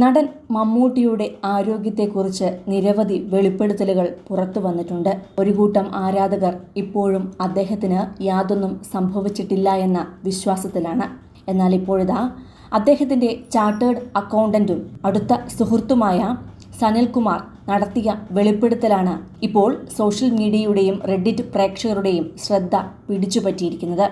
നടൻ മമ്മൂട്ടിയുടെ ആരോഗ്യത്തെക്കുറിച്ച് നിരവധി വെളിപ്പെടുത്തലുകൾ പുറത്തു വന്നിട്ടുണ്ട്. ഒരു കൂട്ടം ആരാധകർ ഇപ്പോഴും അദ്ദേഹത്തിന് യാതൊന്നും സംഭവിച്ചിട്ടില്ല എന്ന വിശ്വാസത്തിലാണ്. എന്നാൽ ഇപ്പോഴിതാ അദ്ദേഹത്തിന്റെ ചാർട്ടേഡ് അക്കൗണ്ടന്റും അടുത്ത സുഹൃത്തുമായ സനിൽകുമാർ നടത്തിയ വെളിപ്പെടുത്തലാണ് ഇപ്പോൾ സോഷ്യൽ മീഡിയയുടെയും റെഡിറ്റ് പ്രേക്ഷകരുടെയും ശ്രദ്ധ പിടിച്ചുപറ്റിയിരിക്കുന്നത്.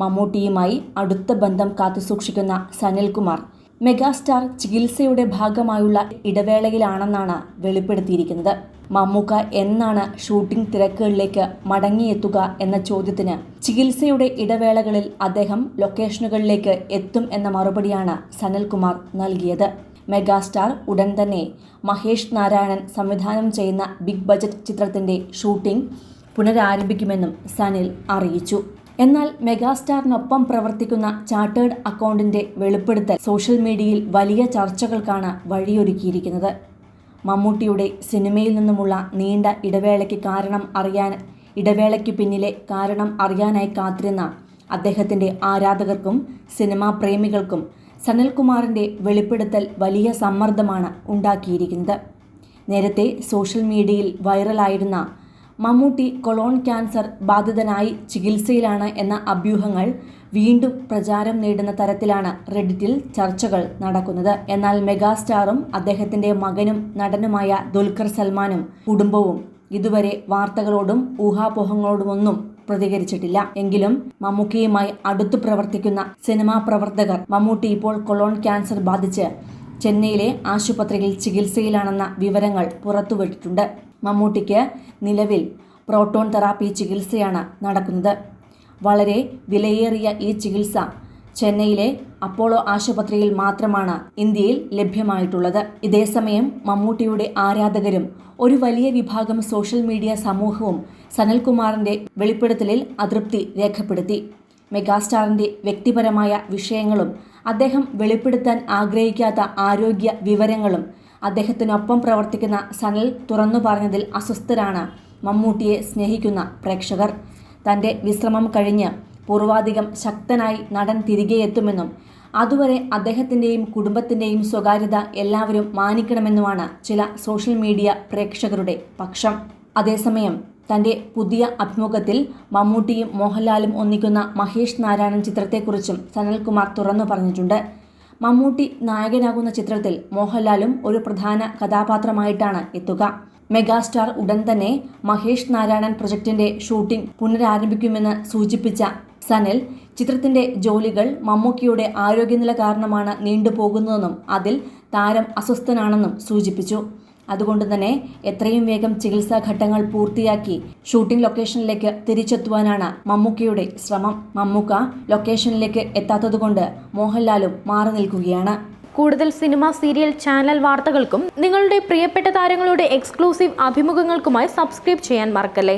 മമ്മൂട്ടിയുമായി അടുത്ത ബന്ധം കാത്തുസൂക്ഷിക്കുന്ന സനിൽകുമാർ മെഗാസ്റ്റാർ ചികിത്സയുടെ ഭാഗമായുള്ള ഇടവേളയിലാണെന്നാണ് വെളിപ്പെടുത്തിയിരിക്കുന്നത്. മമ്മൂക്ക എന്നാണ് ഷൂട്ടിംഗ് തിരക്കുകളിലേക്ക് മടങ്ങിയെത്തുക എന്ന ചോദ്യത്തിന് ചികിത്സയുടെ ഇടവേളകളിൽ അദ്ദേഹം ലൊക്കേഷനുകളിലേക്ക് എത്തും എന്ന മറുപടിയാണ് സനൽകുമാർ നൽകിയത്. മെഗാസ്റ്റാർ ഉടൻ തന്നെ മഹേഷ് നാരായണൻ സംവിധാനം ചെയ്യുന്ന ബിഗ് ബജറ്റ് ചിത്രത്തിന്റെ ഷൂട്ടിംഗ് പുനരാരംഭിക്കുമെന്നും സനിൽ അറിയിച്ചു. എന്നാൽ മെഗാസ്റ്റാറിനൊപ്പം പ്രവർത്തിക്കുന്ന ചാർട്ടേഡ് അക്കൗണ്ടിന്റെ വെളിപ്പെടുത്തൽ സോഷ്യൽ മീഡിയയിൽ വലിയ ചർച്ചകൾക്കാണ് വഴിയൊരുക്കിയിരിക്കുന്നത്. മമ്മൂട്ടിയുടെ സിനിമയിൽ നിന്നുമുള്ള നീണ്ട ഇടവേളയ്ക്ക് കാരണം അറിയാൻ ഇടവേളയ്ക്ക് പിന്നിലെ കാരണം അറിയാനായി കാത്തിരുന്ന അദ്ദേഹത്തിന്റെ ആരാധകർക്കും സിനിമാ പ്രേമികൾക്കും സനൽകുമാറിന്റെ വെളിപ്പെടുത്തൽ വലിയ സമ്മർദ്ദമാണ് ഉണ്ടാക്കിയിരിക്കുന്നത്. നേരത്തെ സോഷ്യൽ മീഡിയയിൽ വൈറലായിരുന്ന മമ്മൂട്ടി കൊളോൺ ക്യാൻസർ ബാധിതനായി ചികിത്സയിലാണ് എന്ന അഭ്യൂഹങ്ങൾ വീണ്ടും പ്രചാരം നേടുന്ന തരത്തിലാണ് റെഡിറ്റിൽ ചർച്ചകൾ നടക്കുന്നത്. എന്നാൽ മെഗാസ്റ്റാറും അദ്ദേഹത്തിന്റെ മകനും നടനുമായ ദുൽഖർ സൽമാനും കുടുംബവും ഇതുവരെ വാർത്തകളോടും ഊഹാപോഹങ്ങളോടുമൊന്നും പ്രതികരിച്ചിട്ടില്ല. എങ്കിലും മമ്മൂക്കയുമായി അടുത്തു പ്രവർത്തിക്കുന്ന സിനിമാ പ്രവർത്തകർ മമ്മൂട്ടി ഇപ്പോൾ കൊളോൺ ക്യാൻസർ ബാധിച്ച് ചെന്നൈയിലെ ആശുപത്രിയിൽ ചികിത്സയിലാണെന്ന വിവരങ്ങൾ പുറത്തുവിട്ടിട്ടുണ്ട്. മമ്മൂട്ടിക്ക് നിലവിൽ പ്രോട്ടോൺ തെറാപ്പി ചികിത്സയാണ് നടക്കുന്നത്. വളരെ വിലയേറിയ ഈ ചികിത്സ ചെന്നൈയിലെ അപ്പോളോ ആശുപത്രിയിൽ മാത്രമാണ് ഇന്ത്യയിൽ ലഭ്യമായിട്ടുള്ളത്. ഇതേസമയം മമ്മൂട്ടിയുടെ ആരാധകരും ഒരു വലിയ വിഭാഗം സോഷ്യൽ മീഡിയ സമൂഹവും സനൽകുമാറിന്റെ വെളിപ്പെടുത്തലിൽ അതൃപ്തി രേഖപ്പെടുത്തി. മെഗാസ്റ്റാറിന്റെ വ്യക്തിപരമായ വിഷയങ്ങളും അദ്ദേഹം വെളിപ്പെടുത്താൻ ആഗ്രഹിക്കാത്ത ആരോഗ്യ വിവരങ്ങളും അദ്ദേഹത്തിനൊപ്പം പ്രവർത്തിക്കുന്ന സനൽ തുറന്നു പറഞ്ഞതിൽ അസ്വസ്ഥരാണ് മമ്മൂട്ടിയെ സ്നേഹിക്കുന്ന പ്രേക്ഷകർ. തന്റെ വിശ്രമം കഴിഞ്ഞ് പൂർവാധികം ശക്തനായി നടൻ തിരികെ എത്തുമെന്നും അതുവരെ അദ്ദേഹത്തിന്റെയും കുടുംബത്തിന്റെയും സ്വകാര്യത എല്ലാവരും മാനിക്കണമെന്നുമാണ് ചില സോഷ്യൽ മീഡിയ പ്രേക്ഷകരുടെ പക്ഷം. അതേസമയം തന്റെ പുതിയ അഭിമുഖത്തിൽ മമ്മൂട്ടിയും മോഹൻലാലും ഒന്നിക്കുന്ന മഹേഷ് നാരായണൻ ചിത്രത്തെക്കുറിച്ചും സനൽകുമാർ തുറന്നു പറഞ്ഞിട്ടുണ്ട്. മമ്മൂട്ടി നായകനാകുന്ന ചിത്രത്തിൽ മോഹൻലാലും ഒരു പ്രധാന കഥാപാത്രമായിട്ടാണ് എത്തുക. മെഗാസ്റ്റാർ ഉടൻ തന്നെ മഹേഷ് നാരായണൻ പ്രൊജക്ടിന്റെ ഷൂട്ടിംഗ് പുനരാരംഭിക്കുമെന്ന് സൂചിപ്പിച്ച സനൽ ചിത്രത്തിന്റെ ജോലികൾ മമ്മൂക്കിയുടെ ആരോഗ്യനില കാരണമാണ് നീണ്ടുപോകുന്നതെന്നും അതിൽ താരം അസ്വസ്ഥനാണെന്നും സൂചിപ്പിച്ചു. അതുകൊണ്ട് തന്നെ എത്രയും വേഗം ചികിത്സാ ഘട്ടങ്ങൾ പൂർത്തിയാക്കി ഷൂട്ടിംഗ് ലൊക്കേഷനിലേക്ക് തിരിച്ചെത്തുവാനാണ് മമ്മൂക്കയുടെ ശ്രമം. മമ്മൂക്ക ലൊക്കേഷനിലേക്ക് എത്താത്തതുകൊണ്ട് മോഹൻലാലും മാറി നിൽക്കുകയാണ്. കൂടുതൽ സിനിമ സീരിയൽ ചാനൽ വാർത്തകൾക്കും നിങ്ങളുടെ പ്രിയപ്പെട്ട താരങ്ങളുടെ എക്സ്ക്ലൂസീവ് അഭിമുഖങ്ങൾക്കുമായി സബ്സ്ക്രൈബ് ചെയ്യാൻ മറക്കല്ലേ?